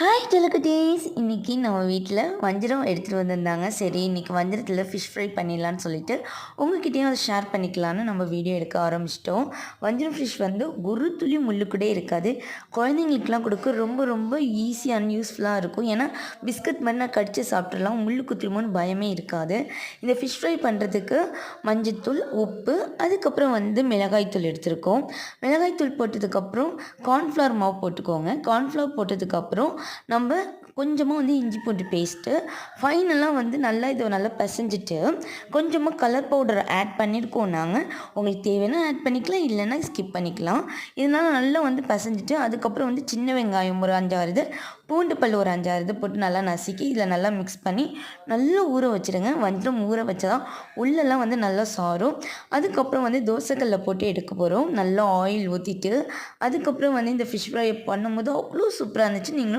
Hi டெலுக்குட்டீஸ் இன்றைக்கி நம்ம வீட்டில் வஞ்சிரம் எடுத்துகிட்டு வந்திருந்தாங்க. சரி இன்றைக்கி வஞ்சிரத்தில் ஃபிஷ் ஃப்ரை பண்ணிடலான்னு சொல்லிட்டு உங்ககிட்டயும் அதை ஷேர் பண்ணிக்கலான்னு நம்ம வீடியோ எடுக்க ஆரம்பிச்சிட்டோம். வஞ்சிரம் ஃபிஷ் வந்து ஒரு துளி முள்ளு கூட இருக்காது. குழந்தைங்களுக்குலாம் கொடுக்க ரொம்ப ரொம்ப ஈஸியான யூஸ்ஃபுல்லாக இருக்கும். ஏன்னா பிஸ்கட் மாதிரி நான் கடித்து சாப்பிட்றலாம் முள்ளு குத்திருமோன்னு பயமே இருக்காது. இந்த ஃபிஷ் ஃப்ரை பண்ணுறதுக்கு மஞ்சத்தூள் உப்பு அதுக்கப்புறம் வந்து மிளகாய்த்தூள் எடுத்திருக்கோம். மிளகாய்த்தூள் போட்டதுக்கப்புறம் கார்ன்ஃப்ளவர் மாவு போட்டுக்கோங்க. கார்ன்ஃப்ளவர் போட்டதுக்கப்புறம் நம்ம கொஞ்சமாக வந்து இஞ்சி பூண்டு பேஸ்ட்டு ஃபைனலாக வந்து நல்லா இதை நல்லா பிசைஞ்சிட்டு கொஞ்சமாக கலர் பவுடர் ஆட் பண்ணியிருக்கோம் நாங்கள் உங்களுக்கு தேவைன்னா ஆட் பண்ணிக்கலாம் இல்லைன்னா ஸ்கிப் பண்ணிக்கலாம். இதனால் நல்லா வந்து பிசைஞ்சிட்டு அதுக்கப்புறம் வந்து சின்ன வெங்காயம் ஒரு அஞ்சாறு இது பூண்டு பல் ஒரு அஞ்சாறு இது போட்டு நல்லா நசுக்கி இதில் நல்லா மிக்ஸ் பண்ணி நல்லா ஊற வச்சுருங்க. வஞ்சரம் ஊற வச்சா தான் உள்ளெல்லாம் வந்து நல்லா சாரும். அதுக்கப்புறம் வந்து தோசைக்கல்லில் போட்டு எடுக்க போகிறோம் நல்லா ஆயில் ஊற்றிட்டு அதுக்கப்புறம் வந்து இந்த ஃபிஷ் ஃப்ரை பண்ணும்போது அவ்வளோ சூப்பராக இருந்துச்சு. நீங்களும்